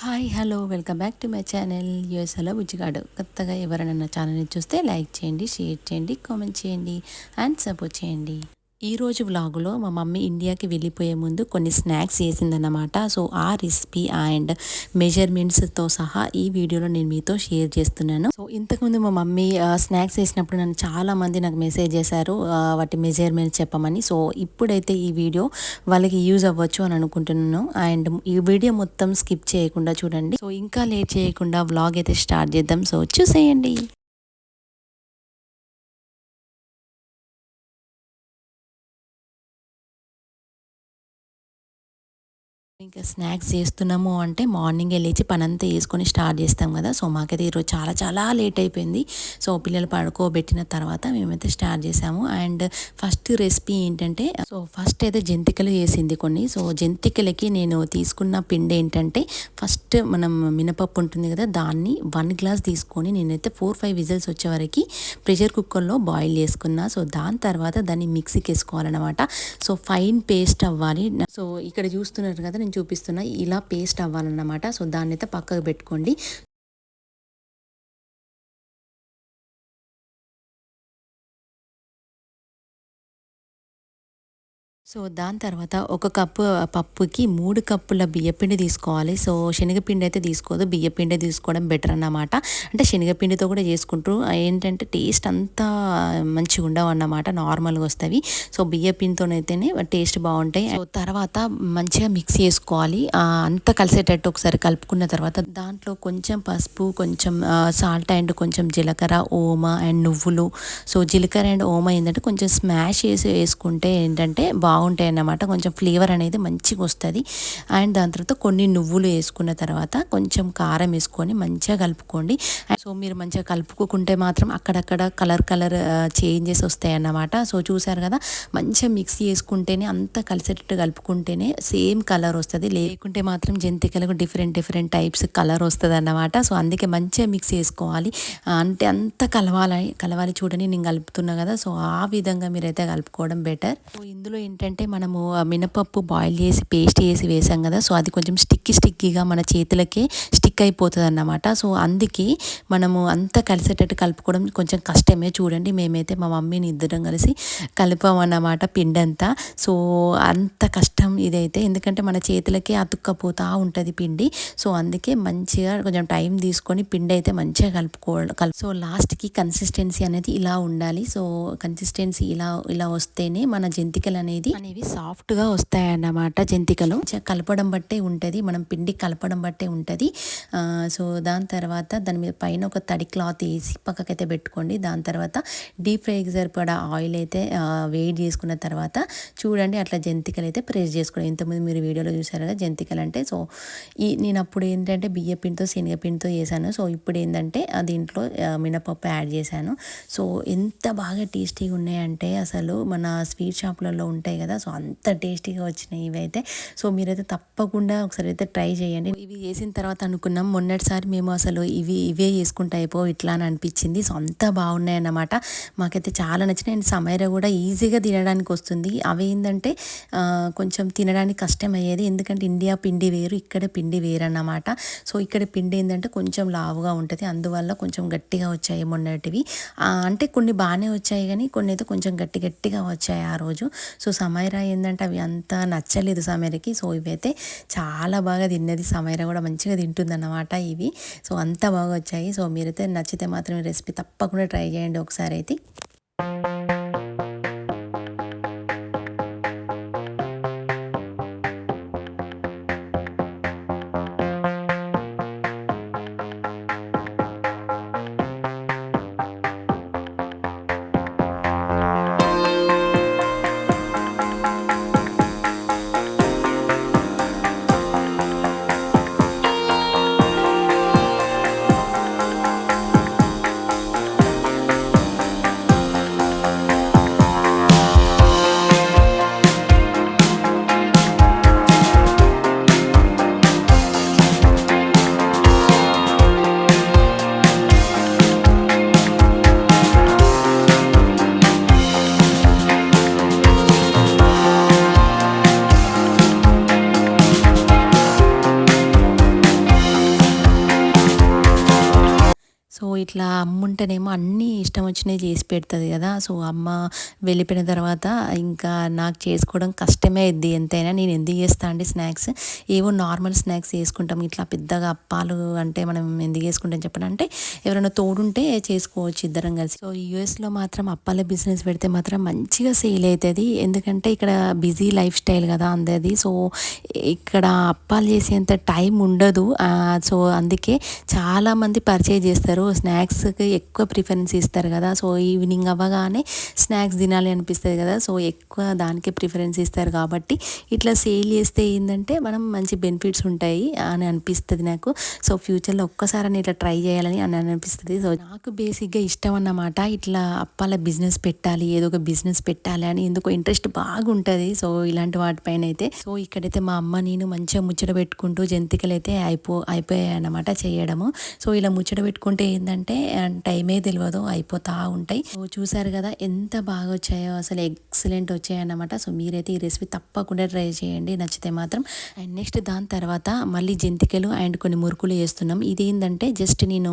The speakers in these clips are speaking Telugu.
Hi hello welcome back to my channel. యూఎస్ఎలో బుజ్జిగాడు. కొత్తగా ఎవరైనా నా ఛానల్ని చూస్తే లైక్ చేయండి షేర్ చేయండి కామెంట్ చేయండి అండ్ సపోర్ట్ చేయండి. ఈరోజు వ్లాగులో మా మమ్మీ ఇండియాకి వెళ్ళిపోయే ముందు కొన్ని స్నాక్స్ చేసిందన్నమాట. సో ఆ రెసిపీ అండ్ మెజర్మెంట్స్తో సహా ఈ వీడియోలో నేను మీతో షేర్ చేస్తున్నాను. సో ఇంతకుముందు మా మమ్మీ స్నాక్స్ చేసినప్పుడు నన్ను చాలా మంది నాకు మెసేజ్ చేశారు వాటి మెజర్మెంట్స్ చెప్పమని. సో ఇప్పుడైతే ఈ వీడియో వాళ్ళకి యూజ్ అవ్వచ్చు అని అనుకుంటున్నాను. అండ్ ఈ వీడియో మొత్తం స్కిప్ చేయకుండా చూడండి. సో ఇంకా లేట్ చేయకుండా వ్లాగ్ అయితే స్టార్ట్ చేద్దాం. సో చూసేయండి. ఇంకా స్నాక్స్ చేస్తున్నాము అంటే మార్నింగ్ లేచి పనంతా వేసుకొని స్టార్ట్ చేస్తాం కదా. సో మాకైతే ఈరోజు చాలా చాలా లేట్ అయిపోయింది. సో పిల్లలు పడుకోబెట్టిన తర్వాత మేమైతే స్టార్ట్ చేసాము. అండ్ ఫస్ట్ రెసిపీ ఏంటంటే సో ఫస్ట్ అయితే జంతికలు వేసింది కొన్ని. సో జంతికలకి నేను తీసుకున్న పిండి ఏంటంటే ఫస్ట్ మనం మినపప్పు ఉంటుంది కదా దాన్ని వన్ గ్లాస్ తీసుకొని నేనైతే ఫోర్ ఫైవ్ విజిల్స్ వచ్చే వరకు ప్రెషర్ కుక్కర్లో బాయిల్ చేసుకున్నా. సో దాని తర్వాత దాన్ని మిక్సీకి వేసుకోవాలన్నమాట. సో ఫైన్ పేస్ట్ అవ్వాలి. సో ఇక్కడ చూస్తున్నారు కదా నేను చూపిస్తున్నా ఇలా పేస్ట్ అవ్వాలన్నమాట. సో దాన్ని అయితే పక్కకు పెట్టుకోండి. సో దాని తర్వాత ఒక కప్పు పప్పుకి మూడు కప్పుల బియ్యపిండి తీసుకోవాలి. సో శనగపిండి అయితే తీసుకోదు. బియ్యపిండి తీసుకోవడం బెటర్ అన్నమాట. అంటే శనగపిండితో కూడా చేసుకుంటారు ఏంటంటే టేస్ట్ అంతా మంచిగా ఉండవు అన్నమాట. నార్మల్గా వస్తాయి సో బియ్యపిండితోనైతేనే టేస్ట్ బాగుంటాయి. సో తర్వాత మంచిగా మిక్స్ చేసుకోవాలి. అంతా కలిసేటట్టు ఒకసారి కలుపుకున్న తర్వాత దాంట్లో కొంచెం పసుపు కొంచెం సాల్ట్ అండ్ కొంచెం జీలకర్ర ఓమ అండ్ నువ్వులు. సో జీలకర్ర అండ్ ఓమ ఏంటంటే కొంచెం స్మాష్ చేసి వేసుకుంటే ఏంటంటే బాగుంటాయి అన్నమాట కొంచెం ఫ్లేవర్ అనేది మంచిగా వస్తుంది. అండ్ దాని తర్వాత కొన్ని నువ్వులు వేసుకున్న తర్వాత కొంచెం కారం వేసుకొని మంచిగా కలుపుకోండి. అండ్ సో మీరు మంచిగా కలుపుకుంటే మాత్రం అక్కడక్కడ కలర్ కలర్ చేంజెస్ వస్తాయి అన్నమాట సో చూసారు కదా మంచిగా మిక్స్ చేసుకుంటేనే అంత కలిసేటట్టు కలుపుకుంటేనే సేమ్ కలర్ వస్తుంది. లేకుంటే మాత్రం జంతికలకు డిఫరెంట్ డిఫరెంట్ టైప్స్ కలర్ వస్తుంది అన్నమాట సో అందుకే మంచిగా మిక్స్ చేసుకోవాలి. అంటే అంత కలవాలి కలవాలి చూడని నేను కలుపుతున్నా కదా సో ఆ విధంగా మీరైతే కలుపుకోవడం బెటర్. సో ఇందులో ఏంటంటే మనము మినపప్పు బాయిల్ చేసి పేస్ట్ చేసి వేసాం కదా సో అది కొంచెం స్టిక్కీ స్టిక్కీగా మన చేతులకే స్టిక్ అయిపోతుంది అన్నమాట సో అందుకే మనము అంతా కలిసేటట్టు కలుపుకోవడం కొంచెం కష్టమే. చూడండి మేమైతే మా మమ్మీని ఇద్దరం కలిసి కలిపామన్నమాట పిండి అంతా సో అంత కష్టం ఇదైతే. ఎందుకంటే మన చేతులకే అతుక్కపోతా ఉంటుంది పిండి. సో అందుకే మంచిగా కొంచెం టైం తీసుకొని పిండి అయితే మంచిగా కలుపుకోవాలి సో లాస్ట్కి కన్సిస్టెన్సీ అనేది ఇలా ఉండాలి. సో కన్సిస్టెన్సీ ఇలా ఇలా వస్తేనే మన జంతికలు అనేది అనేవి సాఫ్ట్గా వస్తాయన్నమాట జంతికలు. కలపడం బట్టే ఉంటుంది. మనం పిండి కలపడం బట్టే ఉంటుంది. సో దాని తర్వాత దాని మీద పైన ఒక తడి క్లాత్ వేసి పక్కకైతే పెట్టుకోండి. దాని తర్వాత డీప్ ఫ్రైకి సరిపడా ఆయిల్ అయితే వేడి చేసుకున్న తర్వాత చూడండి అట్లా జంతికలు అయితే ప్రెస్ చేసుకోండి. ఇంతకుముందు మీరు వీడియోలో చూసారు కదా జంతికలు అంటే సో ఈ నేను అప్పుడు ఏంటంటే బియ్య పిండితో శనగపిండితో చేశాను. సో ఇప్పుడు ఏంటంటే దీంట్లో మినపప్పు యాడ్ చేశాను. సో ఎంత బాగా టేస్టీగా ఉన్నాయంటే అసలు మన స్వీట్ షాప్లలో ఉంటాయి కదా సో అంత టేస్టీగా వచ్చినాయి ఇవైతే. సో మీరైతే తప్పకుండా ఒకసారి అయితే ట్రై చేయండి. ఇవి చేసిన తర్వాత అనుకున్న మొన్నటిసారి మేము అసలు ఇవి ఇవే చేసుకుంటా అయిపో ఇట్లా అని అనిపించింది. సో అంత బాగున్నాయి అన్నమాట మాకైతే చాలా నచ్చినాయి. అండ్ సమైరా కూడా ఈజీగా తినడానికి వస్తుంది. అవి ఏంటంటే కొంచెం తినడానికి కష్టం అయ్యేది. ఎందుకంటే ఇండియా పిండి వేరు ఇక్కడ పిండి వేరు అన్నమాట సో ఇక్కడ పిండి ఏంటంటే కొంచెం లావుగా ఉంటుంది. అందువల్ల కొంచెం గట్టిగా వచ్చాయి మొన్నటివి. అంటే కొన్ని బాగానే వచ్చాయి కానీ కొన్ని అయితే కొంచెం గట్టి గట్టిగా వచ్చాయి ఆ రోజు. సో సమైరా ఏంటంటే అవి అంత నచ్చలేదు సమైరకి సో ఇవైతే చాలా బాగా తిన్నది. సమైరా కూడా మంచిగా తింటుంది అన్నమాట ఇవి. సో అంత బాగా వచ్చాయి సో మీరైతే నచ్చితే మాత్రం రెసిపీ తప్పకుండా ట్రై చేయండి ఒకసారి అయితే. అన్నీ చేసి పెడుతుంది కదా. సో అమ్మ వెళ్ళిపోయిన తర్వాత ఇంకా నాకు చేసుకోవడం కష్టమే అయింది ఎంతైనా నేను ఎందుకు చేస్తా అండి స్నాక్స్ ఏవో నార్మల్ స్నాక్స్ చేసుకుంటాం. ఇట్లా పెద్దగా అప్పాలు అంటే మనం ఎందుకు చేసుకుంటాం చెప్పండి అంటే ఎవరైనా తోడుంటే చేసుకోవచ్చు ఇద్దరం కలిసి. సో యూఎస్లో మాత్రం అప్పాల బిజినెస్ పెడితే మాత్రం మంచిగా సేల్ అవుతుంది ఎందుకంటే ఇక్కడ బిజీ లైఫ్ స్టైల్ కదా అందరిది. సో ఇక్కడ అప్పాలు చేసేంత టైం ఉండదు. సో అందుకే చాలామంది పర్చేజ్ చేస్తారు. స్నాక్స్కి ఎక్కువ ప్రిఫరెన్స్ ఇస్తారు కదా. సో ఈవినింగ్ అవ్వగానే స్నాక్స్ తినాలి అనిపిస్తుంది కదా. సో ఎక్కువ దానికే ప్రిఫరెన్స్ ఇస్తారు కాబట్టి ఇట్లా సేల్ చేస్తే ఏంటంటే మనం మంచి బెనిఫిట్స్ ఉంటాయి అని అనిపిస్తుంది నాకు. సో ఫ్యూచర్లో ఒక్కసారి ఇట్లా ట్రై చేయాలని అని అనిపిస్తుంది. సో నాకు బేసిక్గా ఇష్టం అన్నమాట ఇట్లా అప్పాల బిజినెస్ పెట్టాలి ఏదో ఒక బిజినెస్ పెట్టాలి అని ఎందుకో ఇంట్రెస్ట్ బాగుంటుంది. సో ఇలాంటి వాటిపైన అయితే సో ఇక్కడైతే మా అమ్మ నేను మంచిగా ముచ్చట పెట్టుకుంటూ జంతికలు అయితే అయిపో అయిపోయాయి అన్నమాట చేయడము. సో ఇలా ముచ్చట పెట్టుకుంటే ఏంటంటే టైమే తెలియదు అయిపోతా ఉంటాయి సో చూసారు కదా ఎంత బాగా వచ్చాయో అసలు ఎక్సలెంట్ వచ్చాయన్నమాట. సో మీరైతే ఈ రెసిపీ తప్పకుండా ట్రై చేయండి నచ్చితే మాత్రం. అండ్ నెక్స్ట్ దాని తర్వాత మళ్ళీ జంతికలు అండ్ కొన్ని మురుకులు చేస్తున్నాం ఇది ఏంటంటే జస్ట్ నేను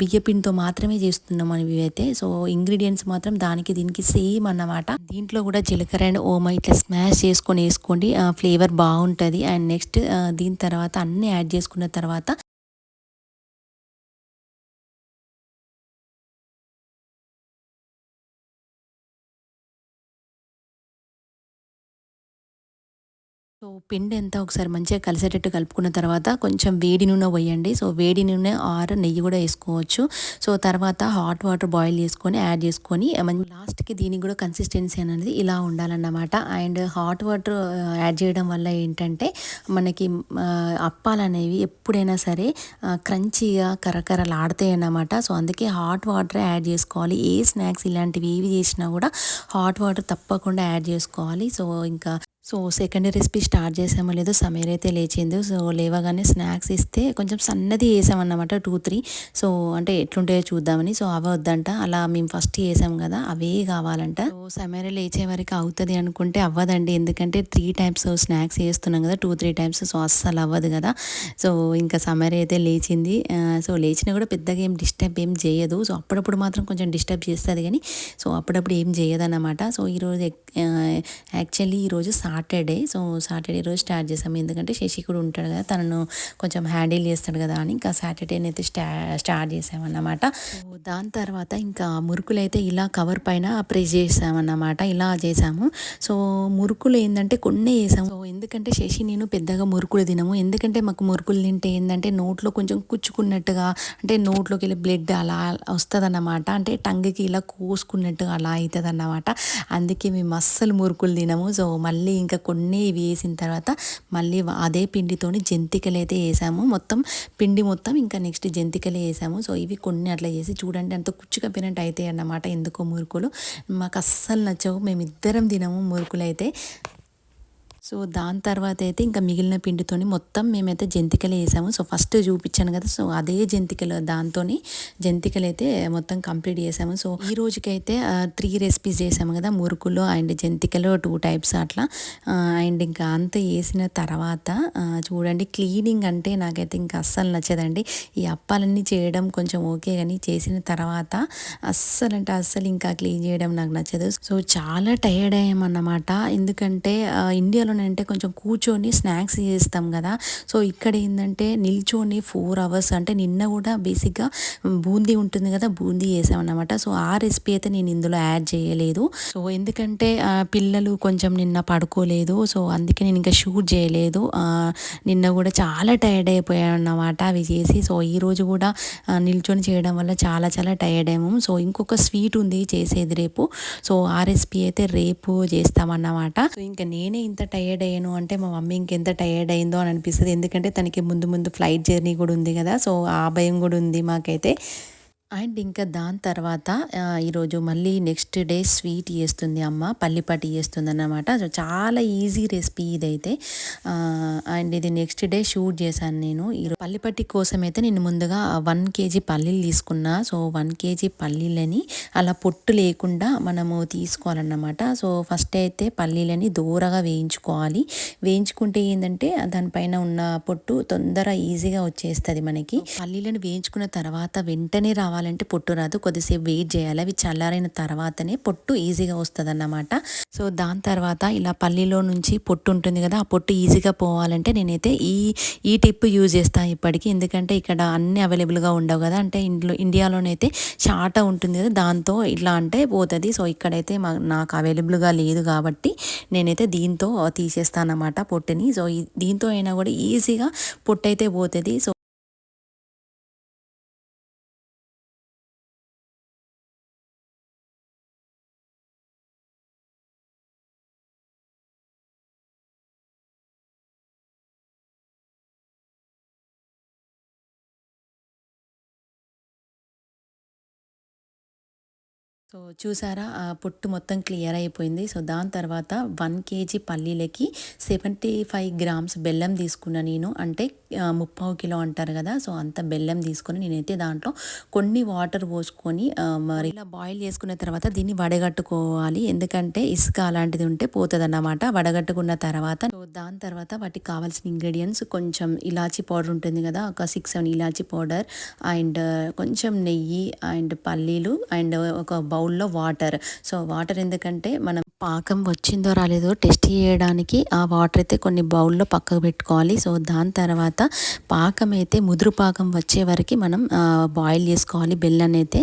బియ్యపిండితో మాత్రమే చేస్తున్నాం అని అయితే సో ఇంగ్రీడియంట్స్ మాత్రం దానికి దీనికి సేమ్ అన్నమాట. దీంట్లో కూడా జీలకర్ర అండ్ ఓమ ఇట్లా స్మాష్ చేసుకొని వేసుకోండి. ఫ్లేవర్ బాగుంటుంది. అండ్ నెక్స్ట్ దీని తర్వాత అన్నీ యాడ్ చేసుకున్న తర్వాత సో పిండి ఎంత ఒకసారి మంచిగా కలిసేటట్టు కలుపుకున్న తర్వాత కొంచెం వేడి నూనె పోయండి. సో వేడి నూనె ఆరు నెయ్యి కూడా వేసుకోవచ్చు. సో తర్వాత హాట్ వాటర్ బాయిల్ చేసుకొని యాడ్ చేసుకొని లాస్ట్కి దీనికి కూడా కన్సిస్టెన్సీ అనేది ఇలా ఉండాలన్నమాట. అండ్ హాట్ వాటర్ యాడ్ చేయడం వల్ల ఏంటంటే మనకి అప్పాలు అనేవి ఎప్పుడైనా సరే క్రంచీగా కరకరలాడతాయి అన్నమాట. సో అందుకే హాట్ వాటర్ యాడ్ చేసుకోవాలి. ఏ స్నాక్స్ ఇలాంటివి ఏవి చేసినా కూడా హాట్ వాటర్ తప్పకుండా యాడ్ చేసుకోవాలి. సో ఇంకా సో సెకండ్ రెసిపీ స్టార్ట్ చేసామో లేదో సమీర్ అయితే లేచింది సో లేవగానే స్నాక్స్ ఇస్తే కొంచెం సన్నది వేసామన్నమాట టూ త్రీ సో అంటే ఎట్లుంటాయో చూద్దామని. సో అవి వద్దంట. అలా మేము ఫస్ట్ వేసాం కదా అవే కావాలంట. సో సమీర లేచే వరకు అవుతుంది అనుకుంటే అవ్వదండి. ఎందుకంటే త్రీ టైమ్స్ స్నాక్స్ వేస్తున్నాం కదా టూ త్రీ టైమ్స్ సో అస్సలు అవ్వదు కదా. సో ఇంకా సమీర అయితే లేచింది. సో లేచినా కూడా పెద్దగా ఏం డిస్టర్బ్ ఏం చేయదు. సో అప్పుడప్పుడు మాత్రం కొంచెం డిస్టర్బ్ చేస్తుంది కానీ సో అప్పుడప్పుడు ఏం చేయదన్నమాట. సో ఈరోజు యాక్చువల్లీ ఈరోజు సాటర్డే సో సాటర్డే రోజు స్టార్ట్ చేసాము ఎందుకంటే శశి కూడా ఉంటాడు కదా తనను కొంచెం హ్యాండిల్ చేస్తాడు కదా అని ఇంకా సాటర్డేని అయితే స్టా స్టార్ట్ చేసామన్నమాట దాని తర్వాత ఇంకా మురుకులు అయితే ఇలా కవర్ పైన ప్రెస్ చేసామన్నమాట ఇలా చేసాము సో మురుకులు ఏంటంటే కొన్ని వేసాము సో ఎందుకంటే శశి నేను పెద్దగా మురుకులు తినము. ఎందుకంటే మాకు మురుకులు తింటే ఏంటంటే నోట్లో కొంచెం కుచ్చుకున్నట్టుగా అంటే నోట్లోకి వెళ్ళి బ్లడ్ అలా వస్తుంది అన్నమాట అంటే టంగ్కి ఇలా కోసుకున్నట్టుగా అలా అవుతుంది అన్నమాట అందుకే మేము అస్సలు మురుకులు తినము. సో మళ్ళీ ఇంకా కొన్ని వేసిన తర్వాత మళ్ళీ అదే పిండితోని జంతికలు అయితే వేసాము. మొత్తం పిండి మొత్తం ఇంకా నెక్స్ట్ జంతికలే వేసాము. సో ఇవి కొన్ని అట్లా చేసి చూడండి అంత కుచ్చుకప్పినట్టు అయితే అన్నమాట ఎందుకో మురుకులు. మాకు అస్సలు నచ్చవు. మేమిద్దరం తినము మురుకులు అయితే సో దాని తర్వాత అయితే ఇంకా మిగిలిన పిండితోని మొత్తం మేమైతే జంతికలు వేసాము. సో ఫస్ట్ చూపించాను కదా సో అదే జంతికలు దాంతో జంతికలు అయితే మొత్తం కంప్లీట్ చేసాము. సో ఈ రోజుకైతే త్రీ రెసిపీస్ చేసాము కదా మురుకులు అండ్ జంతికలు టూ టైప్స్ అట్లా. అండ్ ఇంకా అంత వేసిన తర్వాత చూడండి క్లీనింగ్ అంటే నాకైతే ఇంకా అస్సలు నచ్చదండి. ఈ అప్పాలన్నీ చేయడం కొంచెం ఓకే కానీ చేసిన తర్వాత అస్సలు అంటే అస్సలు ఇంకా క్లీన్ చేయడం నాకు నచ్చదు. సో చాలా టైర్డ్ అయ్యామన్నమాట. ఎందుకంటే ఇండియాలో అంటే కొంచెం కూర్చొని స్నాక్స్ చేస్తాం కదా. సో ఇక్కడ ఏంటంటే నిల్చొని ఫోర్ అవర్స్ అంటే నిన్న కూడా బేసిక్గా బూందీ ఉంటుంది కదా బూందీ చేసామన్నమాట. సో ఆ రెసిపీ అయితే నేను ఇందులో యాడ్ చేయలేదు. సో ఎందుకంటే పిల్లలు కొంచెం నిన్న పడుకోలేదు. సో అందుకే నేను ఇంకా షూట్ చేయలేదు. నిన్న కూడా చాలా టైర్డ్ అయిపోయాను అన్నమాట అవి చేసి. సో ఈరోజు కూడా నిల్చొని చేయడం వల్ల చాలా చాలా టైర్డ్ అయ్యాము. సో ఇంకొక స్వీట్ ఉంది చేసేది రేపు. సో ఆ రెసిపీ అయితే రేపు చేస్తామన్నమాట. సో ఇంకా నేనే ఇంత టైర్ టయర్డ్ అయ్యాను అంటే మా మమ్మీ ఇంకెంత టయర్డ్ అయిందో అని అనిపిస్తుంది. ఎందుకంటే తనకి ముందు ముందు ఫ్లైట్ జర్నీ కూడా ఉంది కదా సో ఆ భయం కూడా ఉంది మాకైతే. అండ్ ఇంకా దాని తర్వాత ఈరోజు మళ్ళీ నెక్స్ట్ డే స్వీట్ చేస్తుంది అమ్మ పల్లిపట్టి చేస్తుంది అన్నమాట సో చాలా ఈజీ రెసిపీ ఇదైతే. అండ్ ఇది నెక్స్ట్ డే షూట్ చేశాను నేను. ఈరోజు పల్లిపట్టి కోసం అయితే నేను ముందుగా వన్ కేజీ పల్లీలు తీసుకున్నా. సో వన్ కేజీ పల్లీలని అలా పొట్టు లేకుండా మనము తీసుకోవాలన్నమాట. సో ఫస్ట్ అయితే పల్లీలని దూరగా వేయించుకోవాలి. వేయించుకుంటే ఏంటంటే దానిపైన ఉన్న పొట్టు తొందర ఈజీగా వచ్చేస్తుంది మనకి. పల్లీలను వేయించుకున్న తర్వాత వెంటనే రావాలి. కావాలంటే పొట్టు రాదు కొద్దిసేపు వెయిట్ చేయాలి. అవి చల్లారైన తర్వాతనే పొట్టు ఈజీగా వస్తుంది అన్నమాట సో దాని తర్వాత ఇలా పల్లీలో నుంచి పొట్టు ఉంటుంది కదా ఆ పొట్టు ఈజీగా పోవాలంటే నేనైతే ఈ ఈ టిప్ యూజ్ చేస్తాను ఇప్పటికీ. ఎందుకంటే ఇక్కడ అన్ని అవైలబుల్గా ఉండవు కదా అంటే ఇంట్లో ఇండియాలోనైతే చాట ఉంటుంది కదా దాంతో ఇట్లా అంటే పోతుంది. సో ఇక్కడైతే నాకు అవైలబుల్గా లేదు కాబట్టి నేనైతే దీంతో తీసేస్తానమాట పొట్టుని. సో దీంతో అయినా కూడా ఈజీగా పొట్టు అయితే పోతుంది. సో సో చూసారా ఆ పొట్టు మొత్తం క్లియర్ అయిపోయింది. సో దాని తర్వాత వన్ కేజీ పల్లీలకి సెవెంటీ ఫైవ్ గ్రామ్స్ బెల్లం తీసుకున్న నేను. అంటే ముప్పావు కిలో అంటారు కదా సో అంత బెల్లం తీసుకొని నేనైతే దాంట్లో కొన్ని వాటర్ పోసుకొని మరి ఇలా బాయిల్ చేసుకున్న తర్వాత దీన్ని వడగట్టుకోవాలి. ఎందుకంటే ఇసుక అలాంటిది ఉంటే పోతుంది అన్నమాట వడగట్టుకున్న తర్వాత సో దాని తర్వాత వాటికి కావాల్సిన ఇంగ్రీడియంట్స్ కొంచెం ఇలాచీ పౌడర్ ఉంటుంది కదా ఒక సిక్స్ సెవెన్ ఇలాచీ పౌడర్ అండ్ కొంచెం నెయ్యి అండ్ పల్లీలు అండ్ ఒక బౌల్లో వాటర్. సో వాటర్ ఎందుకంటే మనం పాకం వచ్చిందో రాలేదో టెస్ట్ చేయడానికి ఆ వాటర్ అయితే కొన్ని బౌల్లో పక్కకు పెట్టుకోవాలి. సో దాని తర్వాత పాకం అయితే ముదురు పాకం వచ్చే వరకు మనం బాయిల్ చేసుకోవాలి. బెల్లాన్ని అయితే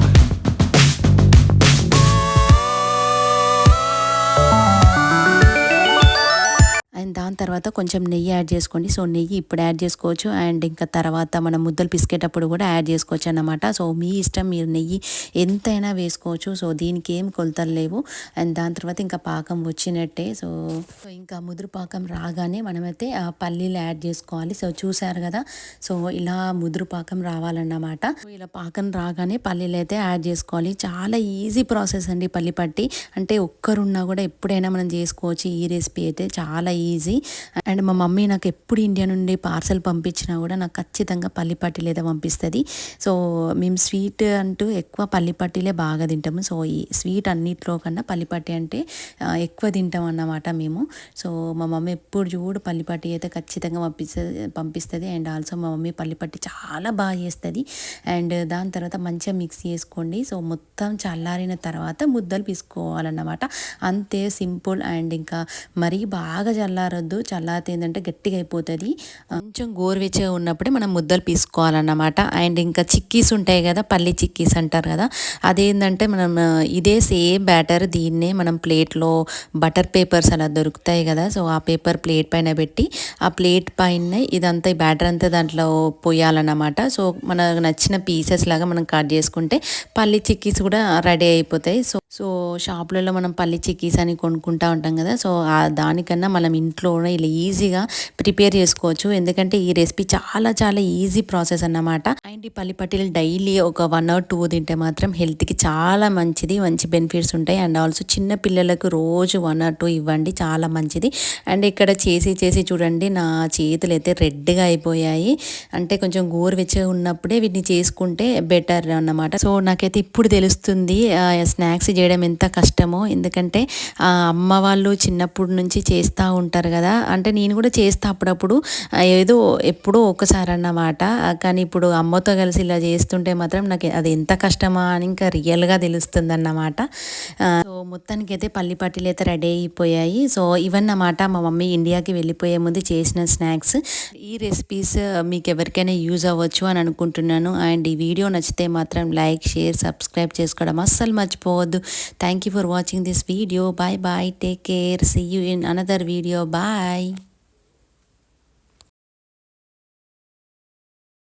తర్వాత కొంచెం నెయ్యి యాడ్ చేసుకోండి. సో నెయ్యి ఇప్పుడు యాడ్ చేసుకోవచ్చు. అండ్ ఇంకా తర్వాత మనం ముద్దలు పిసికేటప్పుడు కూడా యాడ్ చేసుకోవచ్చు అన్నమాట. సో మీ ఇష్టం మీరు నెయ్యి ఎంతైనా వేసుకోవచ్చు. సో దీనికి ఏం కొలతలు లేవు. అండ్ దాని తర్వాత ఇంకా పాకం వచ్చినట్టే. సో ఇంకా ముదురు పాకం రాగానే మనమైతే పల్లీలు యాడ్ చేసుకోవాలి. సో చూసారు కదా? సో ఇలా ముదురు పాకం రావాలన్నమాట. ఇలా పాకం రాగానే పల్లీలు అయితే యాడ్ చేసుకోవాలి. చాలా ఈజీ ప్రాసెస్ అండి పల్లి పట్టి. అంటే ఒక్కరున్నా కూడా ఎప్పుడైనా మనం చేసుకోవచ్చు ఈ రెసిపీ అయితే. చాలా ఈజీ. అండ్ మా మమ్మీ నాకు ఎప్పుడు ఇండియా నుండి పార్సల్ పంపించినా కూడా నాకు ఖచ్చితంగా పల్లిపట్టి లేదా పంపిస్తుంది. సో మేము స్వీట్ అంటూ ఎక్కువ పల్లిపట్టిలే బాగా తింటాము. సో ఈ స్వీట్ అన్నిట్లో కన్నా పల్లిపట్టి అంటే ఎక్కువ తింటాం అన్నమాట మేము. సో మా మమ్మీ ఎప్పుడు చూడు పల్లిపట్టి అయితే ఖచ్చితంగా పంపిస్తుంది పంపిస్తుంది. అండ్ ఆల్సో మా మమ్మీ పల్లిపట్టి చాలా బాగా చేస్తుంది. అండ్ దాని తర్వాత మంచిగా మిక్స్ చేసుకోండి. సో మొత్తం చల్లారిన తర్వాత ముద్దలు పీసుకోవాలన్నమాట. అంతే సింపుల్ అండ్ ఇంకా మరీ బాగా చల్లారొద్దు. చల్లారితే ఏంటంటే గట్టిగా అయిపోతుంది. కొంచెం గోరువెచ్చగా ఉన్నప్పుడే మనం ముద్దలు పీసుకోవాలన్నమాట. అండ్ ఇంకా చిక్కీస్ ఉంటాయి కదా పల్లి చిక్కీస్ అంటారు కదా అదేంటంటే మనం ఇదే సేమ్ బ్యాటర్ దీన్నే మనం ప్లేట్లో బటర్ పేపర్స్ అలా దొరుకుతాయి కదా సో ఆ పేపర్ ప్లేట్ పైన పెట్టి ఆ ప్లేట్ పైన ఇదంతా ఈ బ్యాటర్ అంతా దాంట్లో పోయాలన్నమాట. సో మనకు నచ్చిన పీసెస్ లాగా మనం కట్ చేసుకుంటే పల్లి చిక్కీస్ కూడా రెడీ అయిపోతాయి. సో సో షాపులలో మనం పల్లి చిక్కీస్ అని కొనుక్కుంటా ఉంటాం కదా. సో దానికన్నా మనం ఇంట్లోనే ఇలా ఈజీగా ప్రిపేర్ చేసుకోవచ్చు. ఎందుకంటే ఈ రెసిపీ చాలా చాలా ఈజీ ప్రాసెస్ అన్నమాట. అండ్ ఈ పల్లి పట్టీలు డైలీ ఒక వన్ అవర్ టూ తింటే మాత్రం హెల్త్కి చాలా మంచిది మంచి బెనిఫిట్స్ ఉంటాయి. అండ్ ఆల్సో చిన్న పిల్లలకు రోజు వన్ ఆర్ టూ ఇవ్వండి చాలా మంచిది. అండ్ ఇక్కడ చేసి చేసి చూడండి నా చేతులు అయితే రెడ్గా అయిపోయాయి. అంటే కొంచెం గోరువెచ్చగా ఉన్నప్పుడే వీటిని చేసుకుంటే బెటర్ అన్నమాట. సో నాకైతే ఇప్పుడు తెలుస్తుంది స్నాక్స్ చేయడం ఎంత కష్టమో. ఎందుకంటే అమ్మ వాళ్ళు చిన్నప్పటి నుంచి చేస్తూ ఉంటారు కదా. అంటే నేను కూడా చేస్తా అప్పుడప్పుడు. ఏదో ఎప్పుడో ఒకసారి అన్నమాట కానీ ఇప్పుడు అమ్మతో కలిసి ఇలా చేస్తుంటే మాత్రం నాకు అది ఎంత కష్టమా అని ఇంకా రియల్గా తెలుస్తుంది అన్నమాట సో మొత్తానికి అయితే పల్లి పట్టీలు అయితే రెడీ అయిపోయాయి. సో ఇవన్నమాట మా మమ్మీ ఇండియాకి వెళ్ళిపోయే ముందు చేసిన స్నాక్స్. ఈ రెసిపీస్ మీకు ఎవరికైనా యూజ్ అవ్వచ్చు అని అనుకుంటున్నాను. అండ్ ఈ వీడియో నచ్చితే మాత్రం లైక్ షేర్ సబ్స్క్రైబ్ చేసుకోవడం అస్సలు మర్చిపోవద్దు. Thank you for watching this video. Bye bye. Take care. See you in another video. Bye.